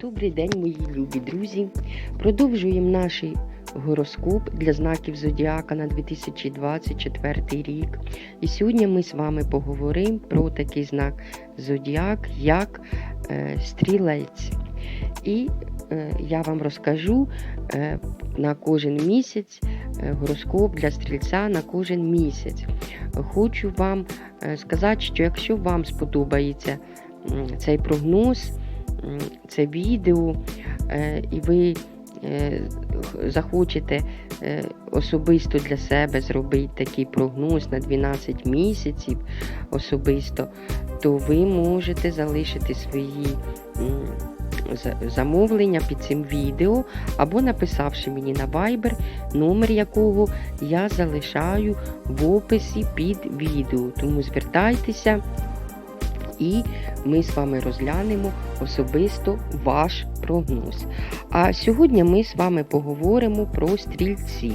Добрий день, мої любі друзі. Продовжуємо наш гороскоп для знаків Зодіака на 2024 рік. І сьогодні ми з вами поговоримо про такий знак Зодіак, як е, стрілець. І е, я вам розкажу е, на кожен місяць гороскоп для стрільця на кожен місяць. Хочу вам сказати, що якщо вам сподобається цей прогноз, це відео, е, і ви е, захочете е, особисто для себе зробити такий прогноз на 12 місяців особисто, то ви можете залишити свої замовлення під цим відео або написавши мені на Viber, номер якого я залишаю в описі під відео. Тому звертайтеся і ми з вами розглянемо особисто ваш прогноз. А сьогодні ми з вами поговоримо про стрільці.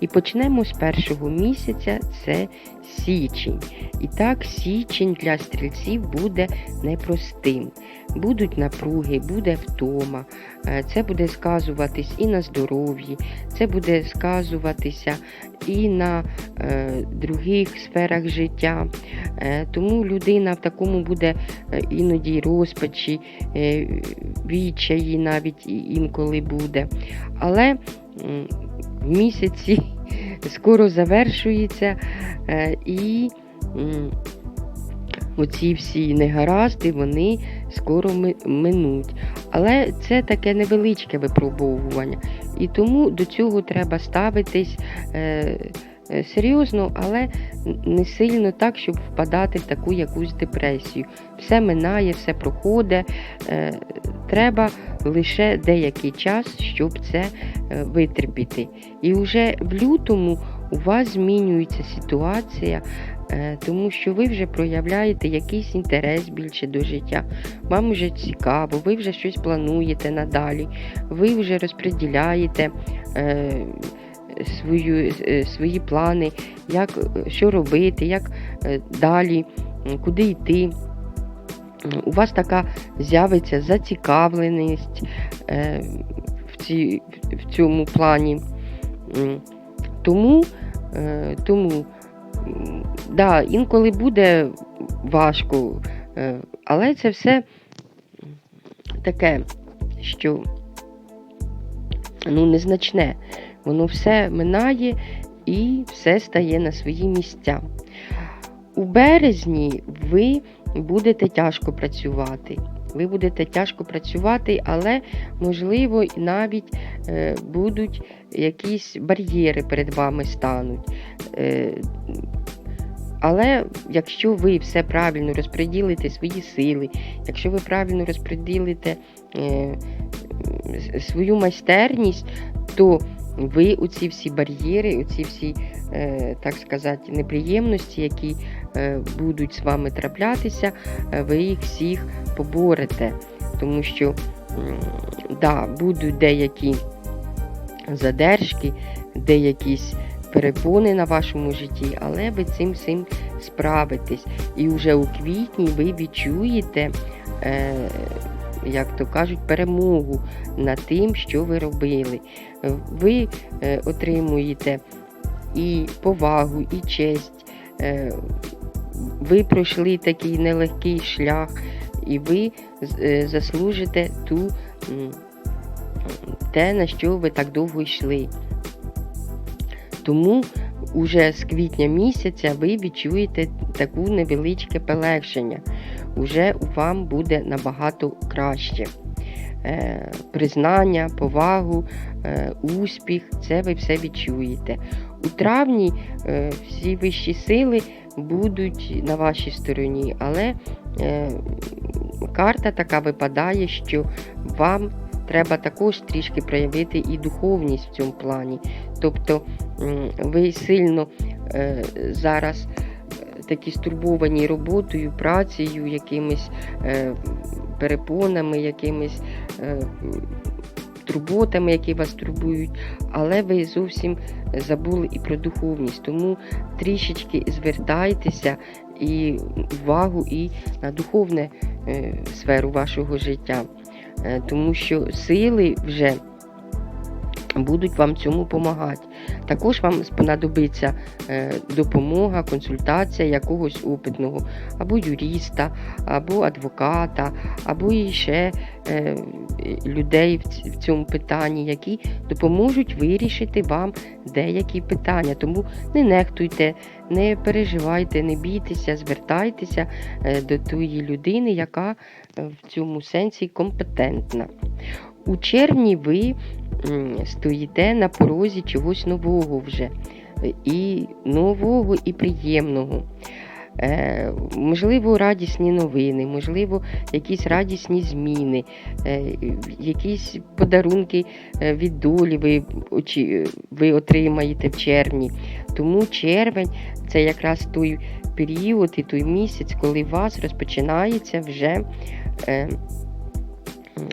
І почнемо з першого місяця це січень. І так, січень для стрільців буде непростим. Будуть напруги, буде втома, це буде сказуватись і на здоров'ї, це буде сказуватися і на е, других сферах життя. Е, тому людина в такому буде е, іноді розпачі, е, відчаї навіть інколи буде. Але в місяці скоро завершується е, і м, оці всі негаразди, вони скоро минуть. Але це таке невеличке випробовування. І тому до цього треба ставитись е, е, серйозно, але не сильно так, щоб впадати в таку якусь депресію. Все минає, все проходить. Е, треба лише деякий час, щоб це е, витерпіти. І вже в лютому у вас змінюється ситуація, тому що ви вже проявляєте якийсь інтерес більше до життя. Вам вже цікаво, ви вже щось плануєте надалі, ви вже розподіляєте. Е, свою, е, свої плани, як, е, що робити, як е, далі, куди йти. У вас така з'явиться зацікавленість е, в, ці, в цьому плані. Тому, е, тому да, інколи буде важко, е, але це все таке, що ну, незначне. Воно все минає і все стає на свої місця. У березні ви будете тяжко працювати. Ви будете тяжко працювати, але, можливо, навіть е, будуть якісь бар'єри перед вами стануть. Е, але якщо ви все правильно розподілите свої сили, якщо ви правильно розподілите е, свою майстерність, то ви оці всі бар'єри, оці всі, е, так сказати, неприємності, які будуть з вами траплятися, е, ви їх всіх поборете. Тому що да, будуть деякі задержки, деякісь перепони на вашому житті, але ви цим всім справитесь. І вже у квітні ви відчуєте. Е, як то кажуть, перемогу над тим, що ви робили. Е, Ви е, отримуєте і повагу, і честь. Ви пройшли такий нелегкий шлях, і ви е, заслужите ту, те, на що ви так довго йшли. Тому уже з квітня місяця ви відчуєте таку невеличке полегшення. Уже вам буде набагато краще. Е, признання, повагу, е, успіх це ви все відчуєте. У травні всі вищі сили будуть на вашій стороні, але е, карта така випадає, що вам треба також трішки проявити і духовність в цьому плані. Тобто ви сильно е, зараз е, такі стурбовані роботою, працею, якимись е, перепонами, якимись е, турботами, які вас турбують, але ви зовсім забули і про духовність. Тому трішечки звертайтеся і увагу і на духовне е, сферу вашого життя. е, тому що сили вже будуть вам цьому допомагати. Також вам спонадобиться е, допомога, консультація якогось опитного, або юриста, або адвоката, або ще е, людей в цьому питанні, які допоможуть вирішити вам деякі питання. Тому не нехтуйте, не переживайте, не бійтеся, звертайтеся е, до тої людини, яка в цьому сенсі компетентна. У червні ви стоїте на порозі чогось нового вже, і нового, і приємного. Е, можливо, радісні новини, можливо, якісь радісні зміни, е, якісь подарунки е, від долі ви, ви отримаєте в червні. Тому червень це якраз той період і той місяць, коли у вас розпочинається вже е,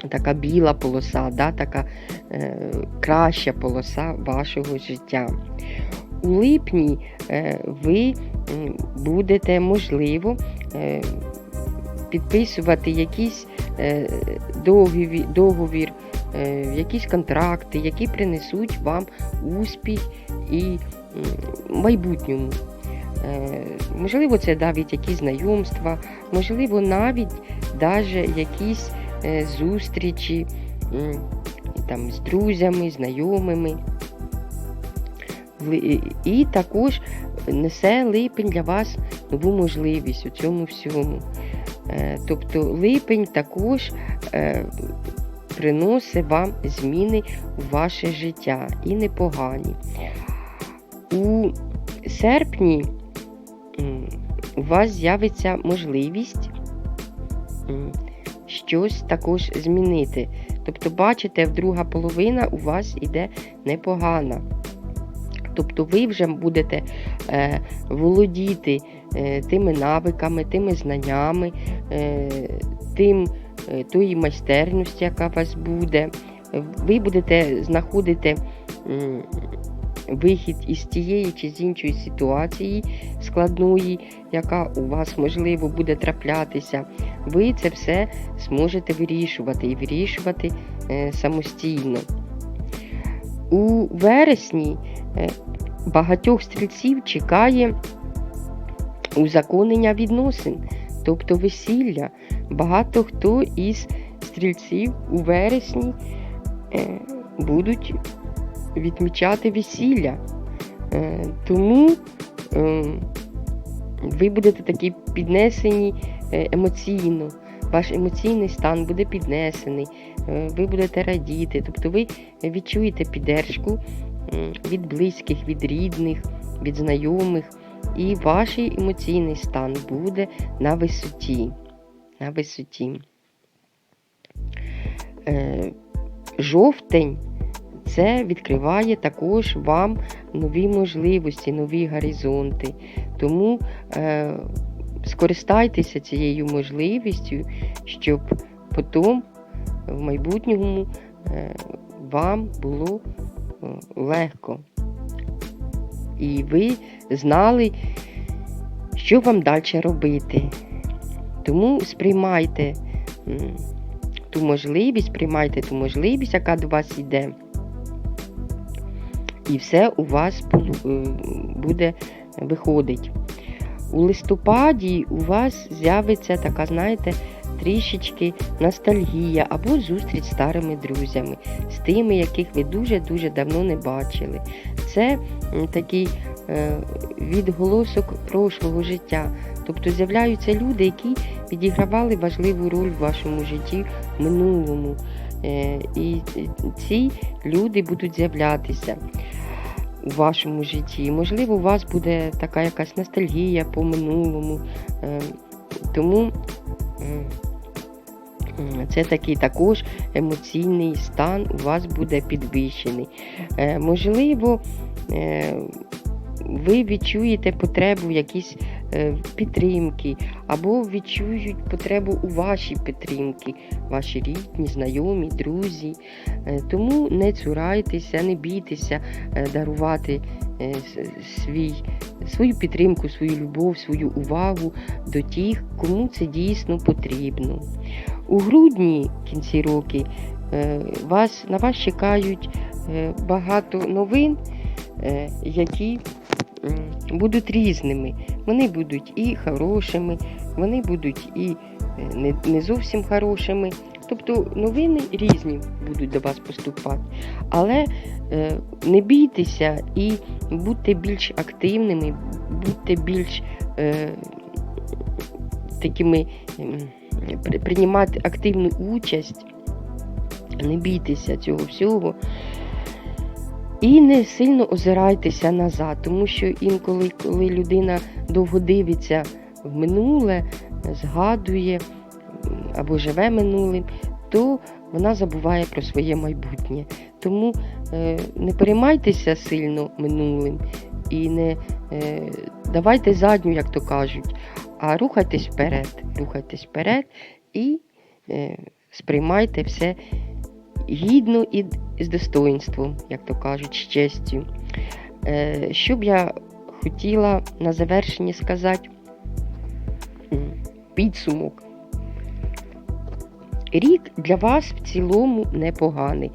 така біла полоса, да, така е, краща полоса вашого життя. У липні е, ви будете, можливо, е, підписувати якийсь е, договір, договір е, якісь контракти, які принесуть вам успіх і в майбутньому. Е, Можливо, це навіть якісь знайомства, можливо, навіть даже якісь зустрічі там, з друзями, знайомими. І також несе липень для вас нову можливість у цьому всьому. Е, Тобто липень також е, приносить вам зміни у ваше життя і непогані. У серпні у вас з'явиться можливість щось також змінити. Тобто, бачите, друга половина у вас іде непогана. Тобто ви вже будете е, володіти е, тими навиками, тими знаннями, е, тим, е, тої майстерності, яка у вас буде. Ви будете знаходити м, вихід із тієї чи з іншої ситуації складної, яка у вас можливо буде траплятися. Ви це все зможете вирішувати і вирішувати е, самостійно. У вересні е, багатьох стрільців чекає узаконення відносин, тобто весілля. Багато хто із стрільців у вересні е, будуть відмічати весілля. Тому е, ви будете такі піднесені емоційно. Ваш емоційний стан буде піднесений, е, ви будете радіти, тобто ви відчуєте піддержку від близьких, від рідних, від знайомих, і ваш емоційний стан буде на висоті. На висоті. Е, Жовтень це відкриває також вам нові можливості, нові горизонти. Тому е, скористайтеся цією можливістю, щоб потім в майбутньому е, вам було е, легко. І ви знали, що вам далі робити. Тому сприймайте ту можливість, сприймайте ту можливість, яка до вас йде. І все у вас е, буде виходить. У листопаді у вас з'явиться така, знаєте, трішечки ностальгія або зустріч з старими друзями, з тими, яких ви дуже-дуже давно не бачили. Це такий е, відголосок прошлого життя. Тобто з'являються люди, які відігравали важливу роль в вашому житті в минулому. Е, і ці люди будуть з'являтися у вашому житті. Можливо, у вас буде така якась ностальгія по минулому. Е, Тому м, це такий також емоційний стан у вас буде підвищений. Е, Можливо, е, ви відчуєте потребу в якійсь е, підтримки, або відчують потребу у вашій підтримці, ваші рідні, знайомі, друзі. Е, Тому не цурайтеся, не бійтеся е, дарувати е, свій, свою підтримку, свою любов, свою увагу до тих, кому це дійсно потрібно. У грудні кінці роки е, вас, на вас чекають е, багато новин, е, які будуть різними. Вони будуть і хорошими, вони будуть і е, не, зовсім хорошими. Тобто новини різні будуть до вас поступати. Але е, не бійтеся і будьте більш активними, будьте більш е, такими м, приймати активну участь, не бійтеся цього всього. І не сильно озирайтеся назад, тому що інколи, коли людина довго дивиться в минуле, згадує або живе минулим, то вона забуває про своє майбутнє. Тому е, не переймайтеся сильно минулим і не е, давайте задню, як то кажуть, а рухайтесь вперед, рухайтесь вперед і е, сприймайте все гідно і з достоинством, як то кажуть, з честю. Е, що б я хотіла на завершенні сказати? Підсумок. Рік для вас в цілому непоганий.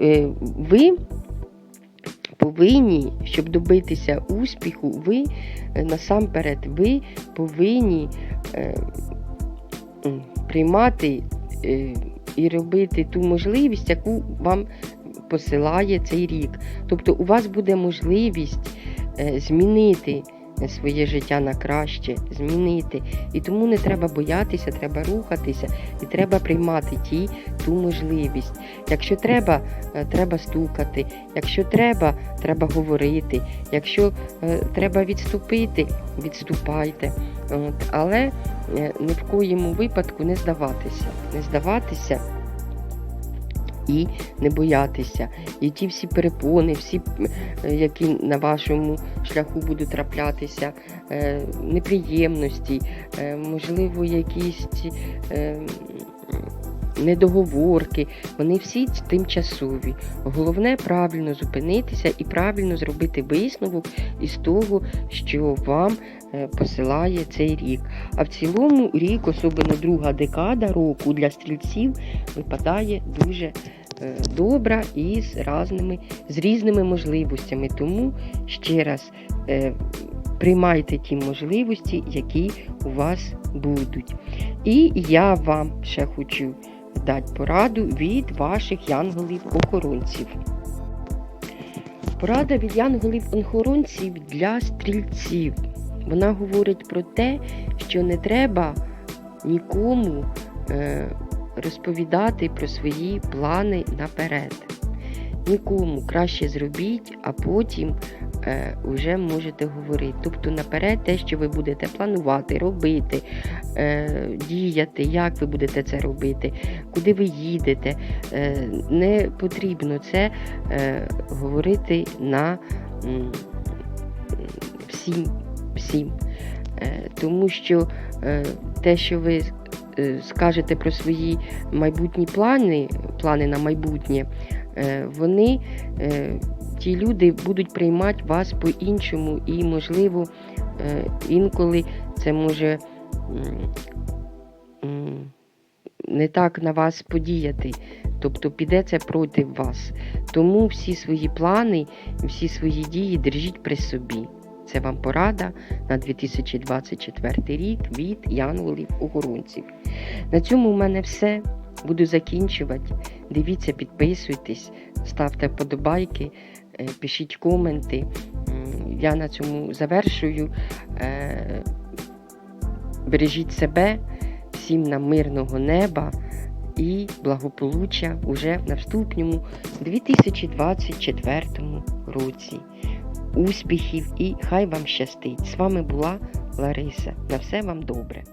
Е, Ви повинні, щоб добитися успіху, ви е, насамперед ви повинні приймати і робити ту можливість, яку вам посилає цей рік. Тобто у вас буде можливість е, змінити своє життя на краще, змінити. І тому не треба боятися, треба рухатися і треба приймати ті, ту можливість. Якщо треба, е, треба стукати. Якщо треба, треба говорити. Якщо е, треба відступити, відступайте. От. Але е, ні в коєму випадку не здаватися. Не здаватися і не боятися. І ті всі перепони, всі, е, які на вашому шляху будуть траплятися, е, неприємності, можливо, якісь недоговорки, вони всі тимчасові. Головне правильно зупинитися і правильно зробити висновок із того, що вам е, посилає цей рік. А в цілому рік, особливо друга декада року для стрільців, випадає дуже е, добра і з різними, з різними можливостями. Тому ще раз е, приймайте ті можливості, які у вас будуть. І я вам ще хочу дати пораду від ваших янголів-охоронців. Порада від янголів-охоронців для стрільців. Вона говорить про те, що не треба нікому е, розповідати про свої плани наперед. Нікому краще зробіть, а потім вже можете говорити. Тобто наперед те, що ви будете планувати, робити, е, діяти, як ви будете це робити, куди ви їдете. Е, не потрібно це е, говорити на всім. всім. Е, тому що е, те, що ви е, скажете про свої майбутні плани, плани на майбутнє, е, вони, е, ті люди будуть приймати вас по-іншому, і, можливо, е, інколи це може не так на вас подіяти. Тобто піде це проти вас. Тому всі свої плани, всі свої дії держіть при собі. Це вам порада на 2024 рік від янголів-охоронців. На цьому у мене все. Буду закінчувати. Дивіться, підписуйтесь, ставте вподобайки, е, пишіть коменти. Я на цьому завершую. Е, Бережіть себе, всім нам мирного неба і благополуччя уже в наступному 2024 році. Успіхів і хай вам щастить! З вами була Лариса. На все вам добре!